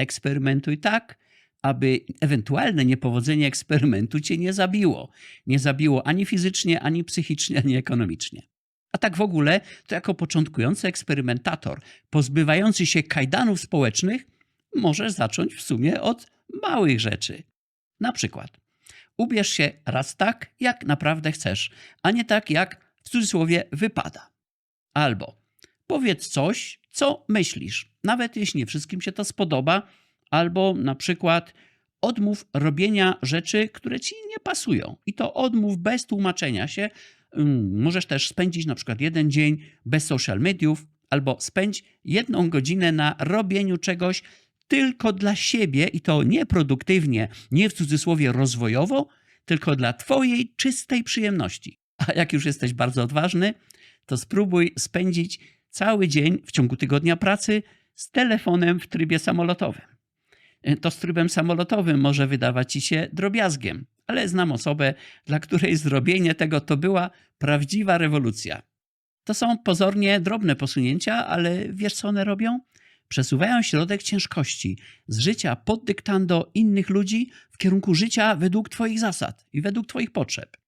Eksperymentuj tak, aby ewentualne niepowodzenie eksperymentu cię nie zabiło. Nie zabiło ani fizycznie, ani psychicznie, ani ekonomicznie. A tak w ogóle, to jako początkujący eksperymentator, pozbywający się kajdanów społecznych, możesz zacząć w sumie od małych rzeczy. Na przykład, ubierz się raz tak, jak naprawdę chcesz, a nie tak, jak w cudzysłowie wypada. Albo powiedz coś, co myślisz, nawet jeśli nie wszystkim się to spodoba, albo na przykład odmów robienia rzeczy, które ci nie pasują. I to odmów bez tłumaczenia się. Ym, Możesz też spędzić na przykład jeden dzień bez social mediów, albo spędź jedną godzinę na robieniu czegoś tylko dla siebie i to nie produktywnie, nie w cudzysłowie rozwojowo, tylko dla Twojej czystej przyjemności. A jak już jesteś bardzo odważny, to spróbuj spędzić cały dzień w ciągu tygodnia pracy z telefonem w trybie samolotowym. To z trybem samolotowym może wydawać ci się drobiazgiem, ale znam osobę, dla której zrobienie tego to była prawdziwa rewolucja. To są pozornie drobne posunięcia, ale wiesz co one robią? Przesuwają środek ciężkości z życia pod dyktando innych ludzi w kierunku życia według Twoich zasad i według Twoich potrzeb.